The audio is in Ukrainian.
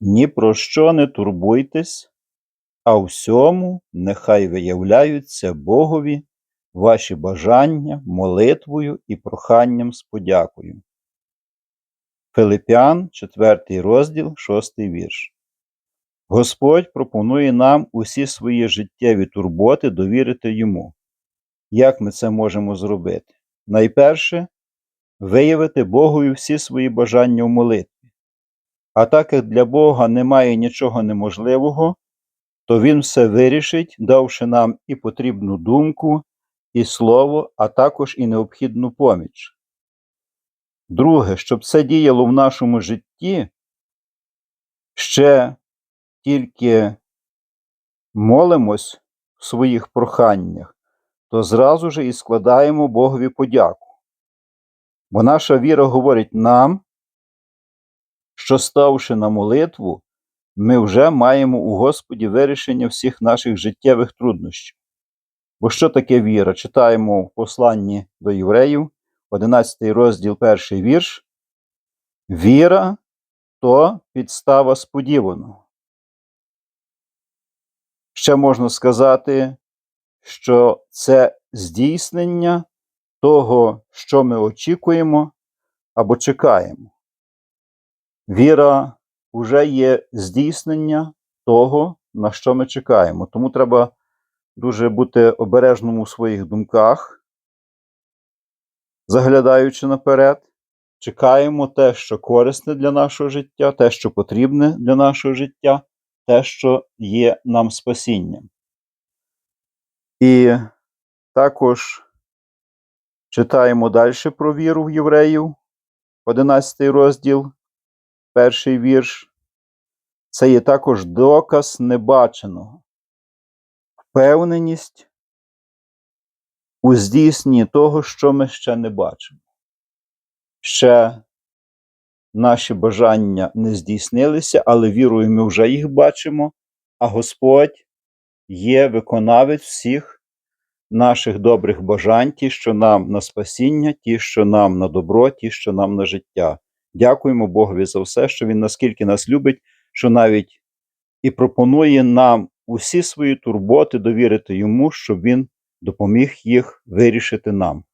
Ні про що не турбуйтесь, а всьому нехай виявляються Богові ваші бажання молитвою і проханням з подякою. Филип'ян, 4 розділ, 6 вірш. Господь пропонує нам усі свої життєві турботи довірити йому. Як ми це можемо зробити? Найперше виявити Богові всі свої бажання в молитві. А так як для Бога немає нічого неможливого, то Він все вирішить, давши нам і потрібну думку, і слово, а також і необхідну поміч. Друге, щоб це діяло в нашому житті, ще тільки молимось в своїх проханнях, то зразу ж і складаємо Богові подяку. Бо наша віра говорить нам, що ставши на молитву, ми вже маємо у Господі вирішення всіх наших життєвих труднощів. Бо що таке віра? Читаємо в посланні до євреїв, 11 розділ, перший вірш. Віра то підстава сподіваного. Ще можна сказати, що це здійснення того, що ми очікуємо або чекаємо. Віра вже є здійснення того, на що ми чекаємо. Тому треба дуже бути обережним у своїх думках, заглядаючи наперед, чекаємо те, що корисне для нашого життя, те, що потрібне для нашого життя, те, що є нам спасінням. І також читаємо далі про віру в євреїв, 11 розділ, перший вірш. Це є також доказ небаченого, впевненість у здійсненні того, що ми ще не бачимо. Ще наші бажання не здійснилися, але вірою ми вже їх бачимо, а Господь є виконавець всіх наших добрих бажань, ті, що нам на спасіння, ті, що нам на добро, ті, що нам на життя. Дякуємо Богові за все, що Він наскільки нас любить, що навіть і пропонує нам усі свої турботи довірити йому, щоб він допоміг їх вирішити нам.